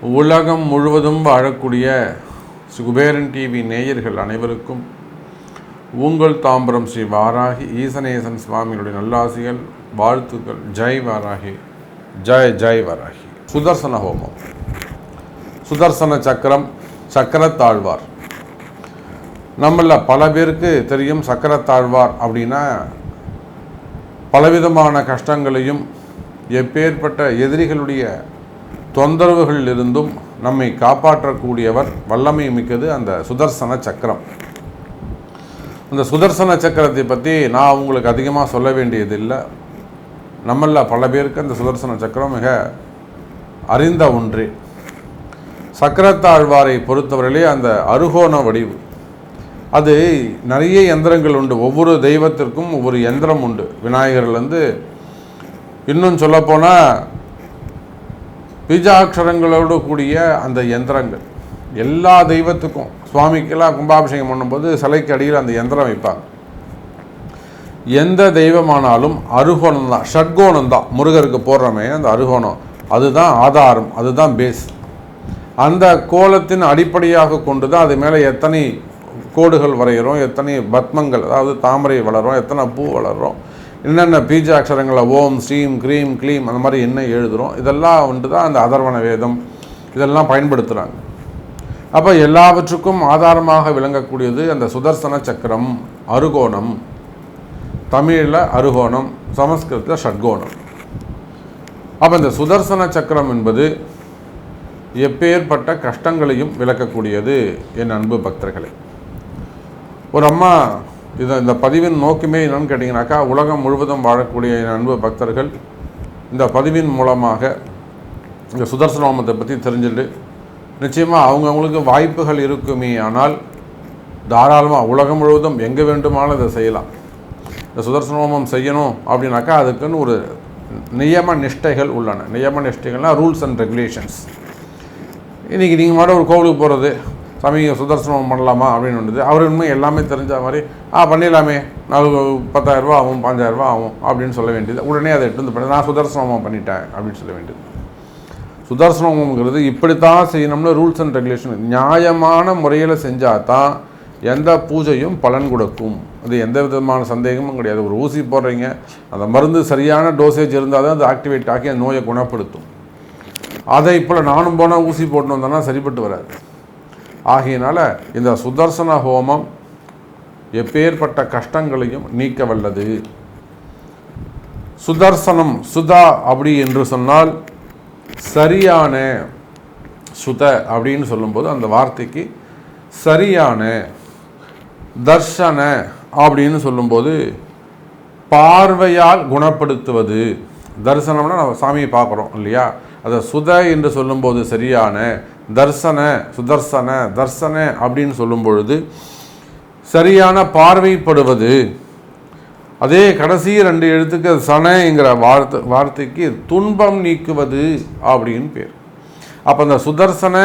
உலகம் முழுவதும் வாழக்கூடிய சுகுபேரன் டிவி நேயர்கள் அனைவருக்கும் உங்கள் தாம்பரம் ஸ்ரீ வாராகி ஈசனேசன் சுவாமிகளுடைய நல்லாசிகள் வாழ்த்துக்கள். ஜெய் வாராகி. ஜெய் ஜெய் வாராகி. சுதர்சன ஹோமம். சுதர்சன சக்கரம் சக்கரத்தாழ்வார். நம்மள பல பேருக்கு தெரியும் சக்கரத்தாழ்வார் அப்படின்னா பலவிதமான கஷ்டங்களையும் எப்பேற்பட்ட எதிரிகளுடைய தொந்தரவுகளில் இருந்தும் நம்மை காப்பாற்றக்கூடியவர் வல்லமை மிக்கது அந்த சுதர்சன சக்கரம். அந்த சுதர்சன சக்கரத்தை பற்றி நான் உங்களுக்கு அதிகமாக சொல்ல வேண்டியதில்லை. நம்மள பல பேருக்கு அந்த சுதர்சன சக்கரம் மிக அறிந்த ஒன்றே. சக்கரத்தாழ்வாரை பொறுத்தவரையிலே அந்த அருகோண வடிவு. அது நிறைய எந்திரங்கள் உண்டு. ஒவ்வொரு தெய்வத்திற்கும் ஒவ்வொரு எந்திரம் உண்டு. விநாயகர்லேருந்து இன்னும் சொல்லப்போனால் பீஜாட்சரங்களோடு கூடிய அந்த எந்திரங்கள் எல்லா தெய்வத்துக்கும் சுவாமிக்கெல்லாம் கும்பாபிஷேகம் பண்ணும்போது சிலைக்கு அடியில் அந்த யந்திரம் வைப்பாங்க. எந்த தெய்வமானாலும் அருகோணம் தான் ஷட்கோணம் தான் முருகருக்கு போடுறோமே அந்த அருகோணம். அதுதான் ஆதாரம் அதுதான் பேஸ் அந்த கோலத்தின் அடிப்படையாக கொண்டு தான் அது மேலே எத்தனை கோடுகள் வரைகிறோம் எத்தனை பத்மங்கள் அதாவது தாமரை வளரும் எத்தனை பூ வளரும் என்னென்ன பீஜ அக்ஷரங்களை ஓம் ஸ்ரீம் க்ரீம் க்ளீம் அந்த மாதிரி என்ன எழுதுகிறோம் இதெல்லாம் வந்துட்டு தான் அந்த அதர்வண வேதம் இதெல்லாம் பயன்படுத்துகிறாங்க அப்போ எல்லாவற்றுக்கும் ஆதாரமாக விளங்கக்கூடியது அந்த சுதர்சன சக்கரம் அருகோணம். தமிழில் அருகோணம் சமஸ்கிருதத்தில் ஷட்கோணம். அப்போ இந்த சுதர்சன சக்கரம் என்பது எப்பேற்பட்ட கஷ்டங்களையும் விளக்கக்கூடியது என் அன்பு பக்தர்களே. ஒரு அம்மா இதை இந்த பதிவின் நோக்கமே என்னன்னு கேட்டிங்கனாக்கா உலகம் முழுவதும் வாழக்கூடிய என் அன்பு பக்தர்கள் இந்த பதிவின் மூலமாக இந்த சுதர்சனோமத்தை பற்றி தெரிஞ்சுட்டு நிச்சயமாக அவங்கவுங்களுக்கு வாய்ப்புகள் இருக்குமே ஆனால் தாராளமாக உலகம் முழுவதும் எங்கே வேண்டுமானாலும் இதை செய்யலாம். இந்த சுதர்சனோமம் செய்யணும் அப்படின்னாக்கா அதுக்குன்னு ஒரு நியம நிஷ்டைகள் உள்ளன. நியம நிஷ்டைகள்னால் ரூல்ஸ் அண்ட் ரெகுலேஷன்ஸ் இன்றைக்கி நீங்கள் மாட ஒரு கோவிலுக்கு போகிறது சாமி சுதர்சனம் பண்ணலாமா அப்படின்னு வந்தது. அவர் உண்மை எல்லாமே தெரிஞ்ச மாதிரி ஆ பண்ணிடலாமே. நாலு பத்தாயிரரூபா ஆகும் பாஞ்சாயிரரூபா ஆகும் அப்படின்னு சொல்ல வேண்டியது. உடனே அதை எடுத்து வந்து பண்ணி நான் சுதர்சனமாக பண்ணிட்டேன் அப்படின்னு சொல்ல வேண்டியது. சுதர்சனம்ங்கிறது இப்படித்தான் செய்யணும்னு ரூல்ஸ் அண்ட் ரெகுலேஷன் நியாயமான முறையில் செஞ்சால் தான் எந்த பூஜையும் பலன் கொடுக்கும். அது எந்த விதமான சந்தேகமும் கிடையாது. ஒரு ஊசி போடுறீங்க அந்த மருந்து சரியான டோசேஜ் இருந்தால் தான் அது ஆக்டிவேட் ஆகி அந்த நோயை குணப்படுத்தும். அதை இப்போ நானும் போனால் ஊசி போட்டு வந்தோன்னா சரிப்பட்டு வராது. ஆகையினால இந்த சுதர்சன ஹோமம் எப்பேற்பட்ட கஷ்டங்களையும் நீக்க வல்லது சுதர்சனம் சுதா அப்படி என்று சொன்னால் சரியான சுத அப்படின்னு சொல்லும்போது அந்த வார்த்தைக்கு சரியான தர்ஷன அப்படின்னு சொல்லும்போது பார்வையால் குணப்படுத்துவது. தரிசனம்னா நம்ம சாமியை பார்க்குறோம் இல்லையா? அதை சுத என்று சொல்லும்போது சரியான தர்சன சுதர்சன தர்சன அப்படின்னு சொல்லும் பொழுது சரியான பார்வைப்படுவது. அதே கடைசி ரெண்டு எழுத்துக்கு சனங்கிற வார்த்தை வார்த்தைக்கு துன்பம் நீக்குவது அப்படின்னு பேர். அப்போ அந்த சுதர்சன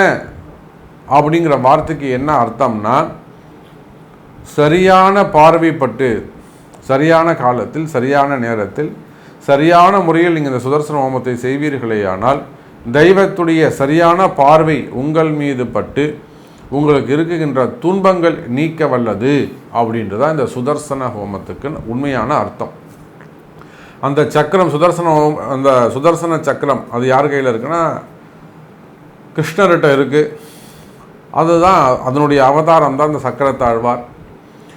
அப்படிங்கிற வார்த்தைக்கு என்ன அர்த்தம்னா சரியான பார்வைப்பட்டு சரியான காலத்தில் சரியான நேரத்தில் சரியான முறையில் நீங்கள் இந்த சுதர்சன ஹோமத்தை செய்வீர்களேயானால் தெய்வத்துடைய சரியான பார்வை உங்கள் மீது பட்டு உங்களுக்கு இருக்குகின்ற துன்பங்கள் நீக்க வல்லது அப்படின்றதான் இந்த சுதர்சன ஹோமத்துக்கு உண்மையான அர்த்தம். அந்த சக்கரம் சுதர்சன ஹோம் அந்த சுதர்சன சக்கரம் அது யார் கையில் இருக்குன்னா கிருஷ்ணர்கிட்ட இருக்குது அதுதான் அதனுடைய அவதாரம் தான் இந்த சக்கரத்தாழ்வார்.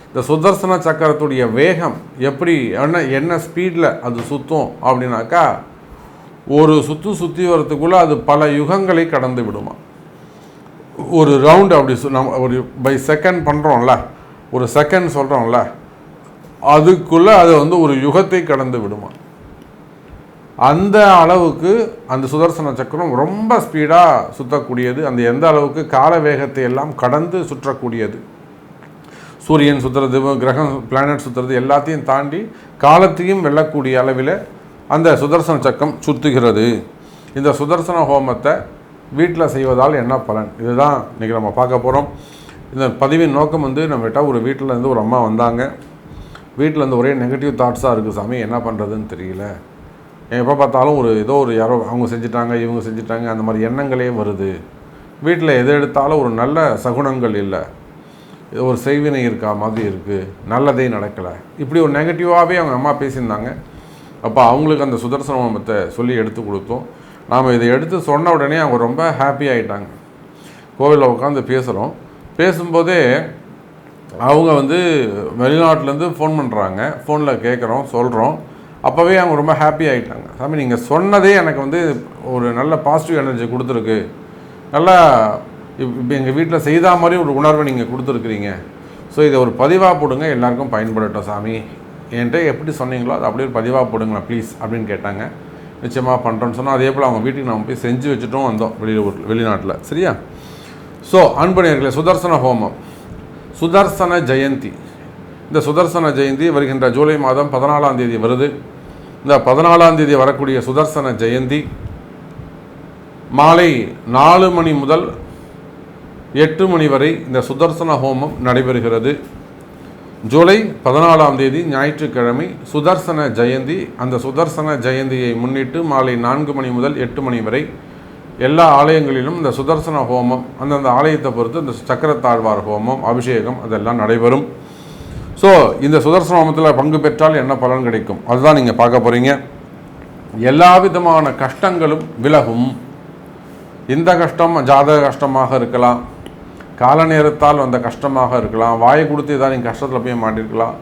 இந்த சுதர்சன சக்கரத்துடைய வேகம் எப்படி என்ன என்ன ஸ்பீடில் அது சுற்றும் அப்படின்னாக்கா ஒரு சுற்று சுற்றி வரத்துக்குள்ளே அது பல யுகங்களை கடந்து விடுமா? ஒரு ரவுண்டு அப்படி நம்ம ஒரு பை செகண்ட் பண்ணுறோம்ல ஒரு செகண்ட் சொல்கிறோம்ல அதுக்குள்ளே அது வந்து ஒரு யுகத்தை கடந்து விடுமா? அந்த அளவுக்கு அந்த சுதர்சன சக்கரம் ரொம்ப ஸ்பீடாக சுற்றக்கூடியது அந்த எந்த அளவுக்கு கால வேகத்தை எல்லாம் கடந்து சுற்றக்கூடியது. சூரியன் சுற்றுறது கிரகம் பிளானட் சுற்றுறது எல்லாத்தையும் தாண்டி காலத்தையும் வெல்லக்கூடிய அளவில் அந்த சுதர்சன சக்கம் சுற்றுகிறது இந்த சுதர்சன ஹோமத்தை வீட்டில் செய்வதால் என்ன பலன்? இதுதான் இன்றைக்கி நம்ம பார்க்க போகிறோம் இந்த பதிவின் நோக்கம் வந்து நம்மகிட்ட ஒரு வீட்டில் இருந்து ஒரு அம்மா வந்தாங்க. வீட்டில் இந்த ஒரே நெகட்டிவ் தாட்ஸாக இருக்குது சாமி என்ன பண்ணுறதுன்னு தெரியல. எப்போ பார்த்தாலும் ஒரு ஏதோ ஒரு யாரோ அவங்க செஞ்சுட்டாங்க இவங்க செஞ்சுட்டாங்க அந்த மாதிரி எண்ணங்களே வருது. வீட்டில் எது எடுத்தாலும் ஒரு நல்ல சகுனங்கள் இல்லை. ஒரு செய்வினை இருக்கா மாதிரி இருக்குது நல்லதே நடக்கலை. இப்படி ஒரு நெகட்டிவாகவே அவங்க அம்மா பேசியிருந்தாங்க. அப்போ அவங்களுக்கு அந்த சுதர்சன ஹோமத்தை சொல்லி எடுத்து கொடுத்தோம். நாம் இதை எடுத்து சொன்ன உடனே அவங்க ரொம்ப ஹாப்பி ஆகிட்டாங்க கோவிலில் உட்காந்து பேசுகிறோம் பேசும்போதே அவங்க வந்து வெளிநாட்டிலேருந்து ஃபோன் பண்ணுறாங்க ஃபோனில் கேட்குறோம் சொல்கிறோம் அப்போவே அவங்க ரொம்ப ஹாப்பி ஆகிட்டாங்க சாமி நீங்கள் சொன்னதே எனக்கு வந்து ஒரு நல்ல பாசிட்டிவ் எனர்ஜி கொடுத்துருக்கு. நல்லா இப்போ எங்கள் வீட்டில் செய்த மாதிரி ஒரு உணர்வை நீங்கள் கொடுத்துருக்குறீங்க. ஸோ இதை ஒரு பதிவாக போடுங்க. எல்லாருக்கும் பயன்படட்டும் சாமி. என்கிட்ட எப்படி சொன்னீங்களோ அது அப்படியே ஒரு பதிவாக போடுங்களேன் ப்ளீஸ் அப்படின்னு கேட்டாங்க. நிச்சயமாக பண்ணுறோன்னு சொன்னால் அதே போல் அவங்க வீட்டுக்கு நம்ம போய் செஞ்சு வச்சுட்டும் வந்தோம் வெளியூர் வெளிநாட்டில். சரியா? ஸோ அன்பணியர்களே சுதர்சன ஹோமம். சுதர்சன ஜெயந்தி. இந்த சுதர்சன ஜெயந்தி வருகின்ற ஜூலை மாதம் பதினாலாம் தேதி வருது. இந்த பதினாலாம் தேதி வரக்கூடிய சுதர்சன ஜெயந்தி மாலை நாலு மணி முதல் எட்டு மணி வரை இந்த சுதர்சன ஹோமம் நடைபெறுகிறது. ஜூலை பதினாலாம் தேதி ஞாயிற்றுக்கிழமை சுதர்சன ஜெயந்தி. அந்த சுதர்சன ஜெயந்தியை முன்னிட்டு மாலை நான்கு மணி முதல் எட்டு மணி வரை எல்லா ஆலயங்களிலும் இந்த சுதர்சன ஹோமம் அந்தந்த ஆலயத்தை பொறுத்து இந்த சக்கரத்தாழ்வார் ஹோமம் அபிஷேகம் அதெல்லாம் நடைபெறும். ஸோ இந்த சுதர்சன ஹோமத்தில் பங்கு பெற்றால் என்ன பலன் கிடைக்கும்? அதுதான் நீங்கள் பார்க்க போகிறீங்க எல்லா விதமான கஷ்டங்களும் விலகும். இந்த கஷ்டம் ஜாதக கஷ்டமாக இருக்கலாம். கால நேரத்தால் வந்த கஷ்டமாக இருக்கலாம். வாயை கொடுத்து ஏதாவது நீங்கள் கஷ்டத்தில் போய் மாட்டிருக்கலாம்.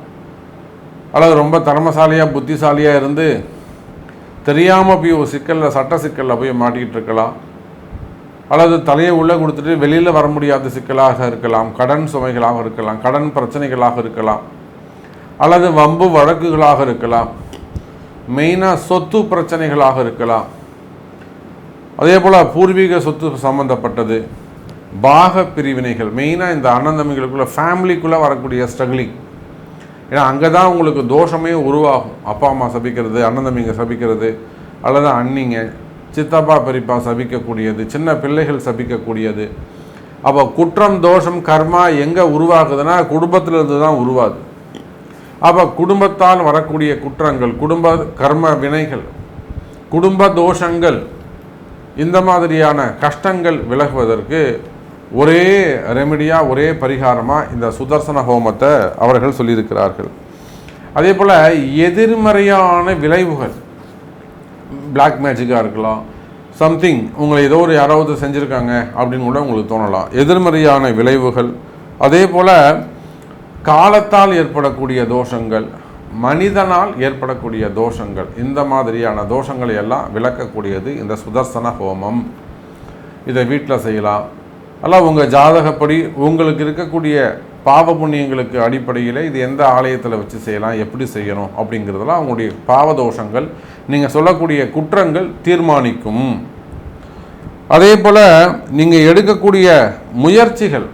அல்லது ரொம்ப திறமசாலியாக புத்திசாலியாக இருந்து தெரியாமல் போய் ஒரு சிக்கலில் சட்ட சிக்கலில் போய் மாட்டிக்கிட்டு இருக்கலாம். அல்லது தலையை உள்ளே கொடுத்துட்டு வெளியில் வர முடியாத சிக்கலாக இருக்கலாம். கடன் சுமைகளாக இருக்கலாம். கடன் பிரச்சனைகளாக இருக்கலாம். அல்லது வம்பு வழக்குகளாக இருக்கலாம். மெயினாக சொத்து பிரச்சனைகளாக இருக்கலாம். அதே போல் பூர்வீக சொத்து சம்மந்தப்பட்டது பாக பிரிவினைகள் மெயினாக இந்த அண்ணன் தம்பிகளுக்குள்ள ஃபேமிலிக்குள்ளே வரக்கூடிய ஸ்ட்ரகிளிங் ஏன்னா அங்கே தான் உங்களுக்கு தோஷமே உருவாகும். அப்பா அம்மா சபிக்கிறது அண்ணன் தம்பிங்க சபிக்கிறது அல்லது அண்ணிங்க சித்தப்பா பெரியப்பா சபிக்கக்கூடியது சின்ன பிள்ளைகள் சபிக்கக்கூடியது. அப்போ குற்றம் தோஷம் கர்மா எங்கே உருவாகுதுன்னா குடும்பத்திலிருந்து தான் உருவாகுது. அப்போ குடும்பத்தால் வரக்கூடிய குற்றங்கள் குடும்ப கர்ம வினைகள் குடும்ப தோஷங்கள் இந்த மாதிரியான கஷ்டங்கள் விலகுவதற்கு ஒரே ரெமெடியாக ஒரே பரிகாரமாக இந்த சுதர்சன ஹோமத்தை அவர்கள் சொல்லியிருக்கிறார்கள். அதே போல் எதிர்மறையான விளைவுகள் பிளாக் மேஜிக்காக இருக்கலாம் சம்திங் உங்களை ஏதோ ஒரு யாராவது செஞ்சுருக்காங்க அப்படின்னு கூட உங்களுக்கு தோணலாம். எதிர்மறையான விளைவுகள் அதே போல் காலத்தால் ஏற்படக்கூடிய தோஷங்கள் மனிதனால் ஏற்படக்கூடிய தோஷங்கள் இந்த மாதிரியான தோஷங்களை எல்லாம் விளக்கக்கூடியது இந்த சுதர்சன ஹோமம். இதை வீட்டில் செய்யலாம். அல்ல உங்கள் ஜாதகப்படி உங்களுக்கு இருக்கக்கூடிய பாவ புண்ணியங்களுக்கு அடிப்படையில் இது எந்த ஆலயத்தில் வச்சு செய்யலாம் எப்படி செய்யணும் அப்படிங்கிறதெல்லாம் அவங்களுடைய பாவதோஷங்கள் நீங்கள் சொல்லக்கூடிய குற்றங்கள் தீர்மானிக்கும். அதே போல் நீங்கள் எடுக்கக்கூடிய முயற்சிகள்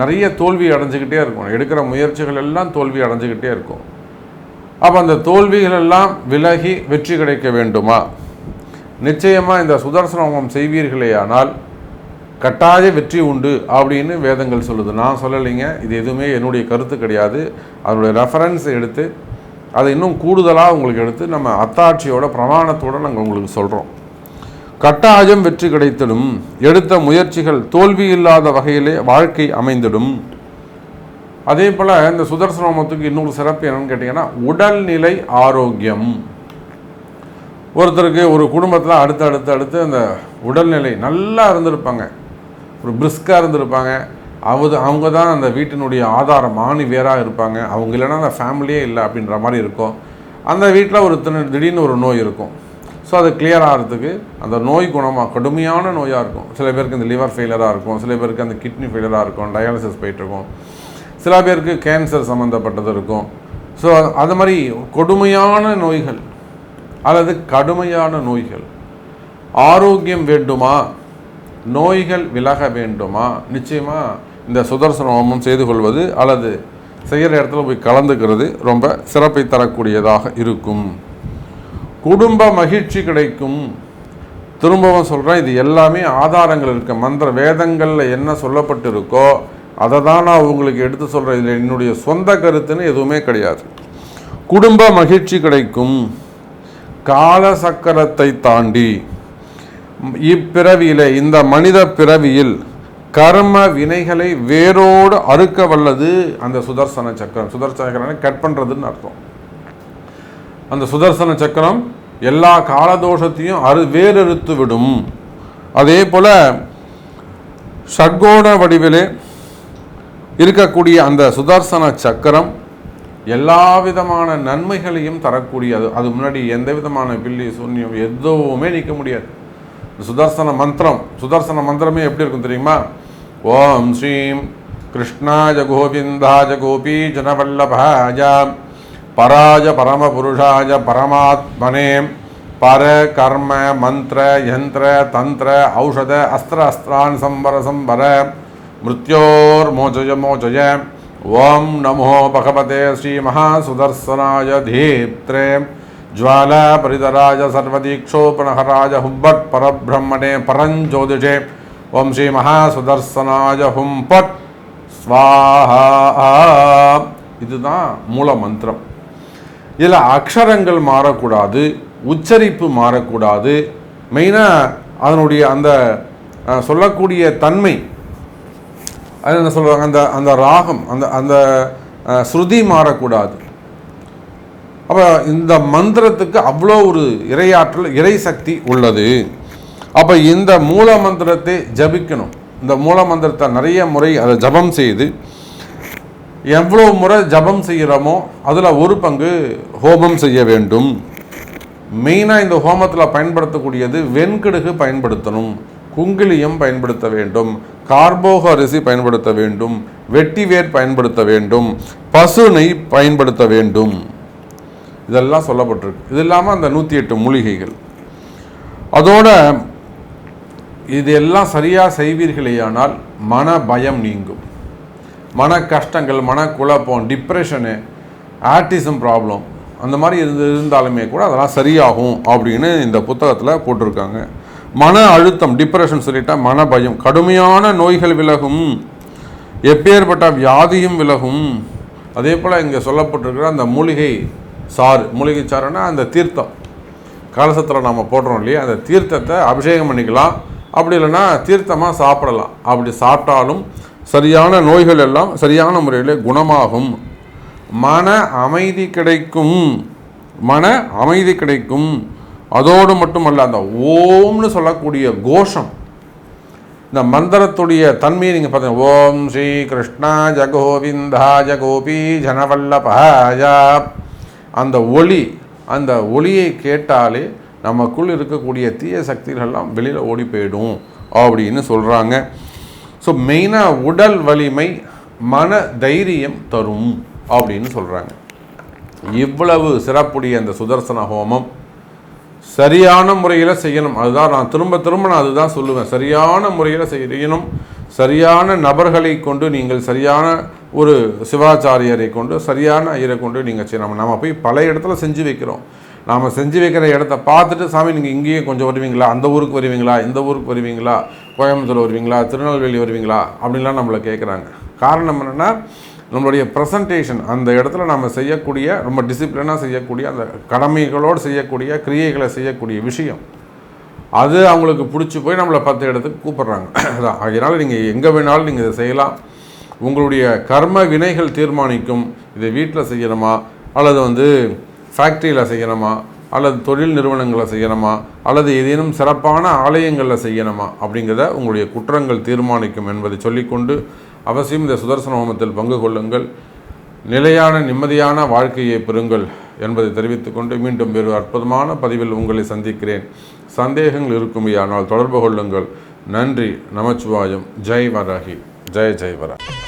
நிறைய தோல்வி அடைஞ்சிக்கிட்டே இருக்கும். எடுக்கிற முயற்சிகள் எல்லாம் தோல்வி அடைஞ்சிக்கிட்டே இருக்கும். அப்போ அந்த தோல்விகள் எல்லாம் விலகி வெற்றி கிடைக்க வேண்டுமா? நிச்சயமாக இந்த சுதர்சன செய்வீர்களே ஆனால் கட்டாய வெற்றி உண்டு அப்படின்னு வேதங்கள் சொல்லுது. நான் சொல்லலைங்க. இது எதுவுமே என்னுடைய கருத்து கிடையாது. அதனுடைய ரெஃபரன்ஸ் எடுத்து அதை இன்னும் கூடுதலாக உங்களுக்கு எடுத்து நம்ம அத்தாட்சியோட பிரமாணத்தோடு நாங்கள் உங்களுக்கு சொல்கிறோம் கட்டாயம் வெற்றி கிடைத்திடும். எடுத்த முயற்சிகள் தோல்வி இல்லாத வகையிலே வாழ்க்கை அமைந்திடும். அதே போல் இந்த சுதர்சன ஹோமத்துக்கு இன்னொரு சிறப்பு என்னன்னு கேட்டிங்கன்னா உடல்நிலை ஆரோக்கியம். ஒருத்தருக்கு ஒரு குடும்பத்தில் அடுத்து அடுத்து அடுத்து அந்த உடல்நிலை நல்லா இருந்திருப்பாங்க. ஒரு பிரிஸ்காக இருந்திருப்பாங்க. அவது அவங்க தான் அந்த வீட்டினுடைய ஆதாரம் ஆணி இருப்பாங்க. அவங்க இல்லைன்னா அந்த ஃபேமிலியே இல்லை அப்படின்ற மாதிரி இருக்கும். அந்த வீட்டில் ஒரு திடீர்னு ஒரு நோய் இருக்கும். ஸோ அது கிளியர் ஆகிறதுக்கு அந்த நோய் குணமாக கடுமையான நோயாக இருக்கும். சில பேருக்கு இந்த லிவர் ஃபெயிலராக இருக்கும். சில பேருக்கு அந்த கிட்னி ஃபெயிலராக இருக்கும். டயாலிசிஸ் போயிட்டுருக்கும் சில பேருக்கு கேன்சர் சம்மந்தப்பட்டது இருக்கும். ஸோ அது மாதிரி கொடுமையான நோய்கள் அல்லது கடுமையான நோய்கள். ஆரோக்கியம் வேண்டுமா? நோய்கள் விலக வேண்டுமா? நிச்சயமாக இந்த சுதர்சன ஹோமம் செய்து கொள்வது அல்லது செய்கிற இடத்துல போய் கலந்துக்கிறது ரொம்ப சிறப்பை தரக்கூடியதாக இருக்கும். குடும்ப மகிழ்ச்சி கிடைக்கும். திரும்பவும் சொல்கிறேன் இது எல்லாமே ஆதாரங்கள் இருக்க. மந்திர வேதங்களில் என்ன சொல்லப்பட்டிருக்கோ அதை தான் நான் உங்களுக்கு எடுத்து சொல்கிறேன் இதில் என்னுடைய சொந்த கருத்துன்னு எதுவுமே கிடையாது. குடும்ப மகிழ்ச்சி கிடைக்கும். கால சக்கரத்தை தாண்டி இப்பிறவியிலே இந்த மனித பிறவியில் கர்ம வினைகளை வேரோடு அறுக்க வல்லது அந்த சுதர்சன சக்கரம். சுதர்சன சக்கரம் கட் பண்ணுறதுன்னு அர்த்தம். அந்த சுதர்சன சக்கரம் எல்லா காலதோஷத்தையும் அறு வேறறுத்து விடும். அதே போல் ஷட்கோண வடிவிலே இருக்கக்கூடிய அந்த சுதர்சன சக்கரம் எல்லா விதமான நன்மைகளையும் தரக்கூடியது. அது முன்னாடி எந்த விதமான பில்லி சூன்யம் எதுவுமே நிற்க முடியாது. சுதர்சன மந்திரம் சுதர்சன மந்திரமே எப்படி இருக்கும் தெரியுமா? ஓம் ஸ்ரீம் கிருஷ்ணாஜ கோவிந்தாஜ கோபி ஜனவல்லபாஜ பராஜ பரமபுருஷாஜ பரமாத்மனே பர கர்ம மந்திர யந்திர தந்திர ஔஷத அஸ்திர அஸ்திரான் சம்பர சம்பர மிருத்யோர் மோச்சய மோச்சய ஓம் நமோ பகவதே ஸ்ரீ மகாசுதர்சனாய தீப்த்ரே ज्वाला परिधराज सर्वदीक्षोपणहराज हुब्बट परब्रह्मणे परञ्ज्योतिषे ओम श्री महासुदर्शनाय हुं பட் ஸ்வாஹா இதுதான் மூல மந்திரம் இதில் அக்ஷரங்கள் மாறக்கூடாது உச்சரிப்பு மாறக்கூடாது மெயினாக அதனுடைய அந்த அஹ், சொல்லக்கூடிய தன்மை அது என்ன சொல்லுவாங்க அந்த அந்த ராகம் அந்த அந்த அஹ், ஸ்ருதி மாறக்கூடாது அப்போ இந்த மந்திரத்துக்கு அவ்வளோ ஒரு இறையாற்றல் இறை சக்தி உள்ளது. அப்போ இந்த மூல மந்திரத்தை ஜபிக்கணும். இந்த மூல மந்திரத்தை நிறைய முறை அதை ஜபம் செய்து எவ்வளோ முறை ஜபம் செய்கிறோமோ அதில் ஒரு பங்கு ஹோமம் செய்ய வேண்டும். மெயினாக இந்த ஹோமத்தில் பயன்படுத்தக்கூடியது வெண்கடுகு பயன்படுத்தணும் குங்கிலியம் பயன்படுத்த வேண்டும் கார்போக அரிசி பயன்படுத்த வேண்டும் வெட்டிவேர் பயன்படுத்த வேண்டும் பசு நெய் பயன்படுத்த வேண்டும். இதெல்லாம் சொல்லப்பட்டிருக்கு. இது இல்லாமல் அந்த நூற்றி எட்டு மூலிகைகள். அதோட இது எல்லாம் சரியாக செய்வீர்களேயானால் மன பயம் நீங்கும். மன கஷ்டங்கள் மன குழப்பம் டிப்ரெஷனு ஆர்டிசம் ப்ராப்ளம் அந்த மாதிரி இருந்து இருந்தாலுமே கூட அதெல்லாம் சரியாகும் அப்படின்னு இந்த புத்தகத்தில் போட்டிருக்காங்க. மன அழுத்தம் டிப்ரெஷன் சொல்லிட்டா மன பயம். கடுமையான நோய்கள் விலகும். எப்பேற்பட்ட வியாதியும் விலகும். அதே போல் இங்கே சொல்லப்பட்டிருக்கிற அந்த மூலிகை சாறு மூலிகை சாறுனா அந்த தீர்த்தம். கலசத்தில் நம்ம போடுறோம் இல்லையா? அந்த தீர்த்தத்தை அபிஷேகம் பண்ணிக்கலாம். அப்படி இல்லைன்னா தீர்த்தமாக சாப்பிடலாம். அப்படி சாப்பிட்டாலும் சரியான நோய்கள் எல்லாம் சரியான முறையில் குணமாகும். மன அமைதி கிடைக்கும். மன அமைதி கிடைக்கும். அதோடு மட்டுமல்ல அந்த ஓம்னு சொல்லக்கூடிய கோஷம். இந்த மந்திரத்துடைய தன்மையை நீங்கள் பார்த்தீங்க ஓம் ஸ்ரீ கிருஷ்ணா ஜகோவிந்தா ஜகோபி ஜனவல்லபாய அந்த ஒளி அந்த ஒளியை கேட்டாலே நமக்குள் இருக்கக்கூடிய தீய சக்திகள் எல்லாம் வெளியில் ஓடி போயிடும் அப்படின்னு சொல்கிறாங்க ஸோ மெயினாக உடல் வலிமை மன தைரியம் தரும் அப்படின்னு சொல்கிறாங்க இவ்வளவு சிறப்புடைய அந்த சுதர்சன ஹோமம். சரியான முறையில் செய்யணும். அதுதான் நான் திரும்ப திரும்ப நான் அதுதான் சொல்லுவேன். சரியான முறையில் செய்யணும். சரியான நபர்களை கொண்டு நீங்கள் சரியான ஒரு சிவாச்சாரியரை கொண்டு சரியான ஐயரை கொண்டு நீங்கள் செய்யணும் நம்ம போய் பல இடத்துல செஞ்சு வைக்கிறோம். நாம் செஞ்சு வைக்கிற இடத்த பார்த்துட்டு சாமி நீங்கள் இங்கேயே கொஞ்சம் வருவீங்களா? அந்த ஊருக்கு வருவீங்களா? இந்த ஊருக்கு வருவீங்களா? கோயம்புத்தூர் வருவீங்களா? திருநெல்வேலி வருவீங்களா? அப்படின்லாம் நம்மளை கேட்குறாங்க. காரணம் என்னென்னா நம்மளுடைய ப்ரெசன்டேஷன் அந்த இடத்துல நம்ம செய்யக்கூடிய ரொம்ப டிசிப்ளினாக செய்யக்கூடிய அந்த கடமைகளோடு செய்யக்கூடிய கிரியைகளை செய்யக்கூடிய விஷயம். அது அவங்களுக்கு பிடிச்சி போய் நம்மளை பத்து இடத்துக்கு கூப்பிட்றாங்க. அதான். அதனால் நீங்கள் எங்கே வேணாலும் நீங்கள் இதை செய்யலாம். உங்களுடைய கர்ம வினைகள் தீர்மானிக்கும். இதை வீட்டில் செய்யணுமா? அல்லது வந்து ஃபேக்ட்ரியில் செய்யணுமா? அல்லது தொழில் நிறுவனங்களில் செய்யணுமா? அல்லது ஏதேனும் சிறப்பான ஆலயங்களில் செய்யணுமா? அப்படிங்கிறத உங்களுடைய குற்றங்கள் தீர்மானிக்கும் என்பதை சொல்லிக்கொண்டு அவசியம் இந்த சுதர்சன ஹோமத்தில் பங்கு கொள்ளுங்கள். நிலையான நிம்மதியான வாழ்க்கையை பெறுங்கள் என்பதை தெரிவித்துக்கொண்டு மீண்டும் வேறு அற்புதமான பதிவில் உங்களை சந்திக்கிறேன். சந்தேகங்கள் இருக்குமையானால் தொடர்பு கொள்ளுங்கள். நன்றி. நமச்சிவாயம். ஜெய் வராகி. ஜெய் ஜெய் வராகி.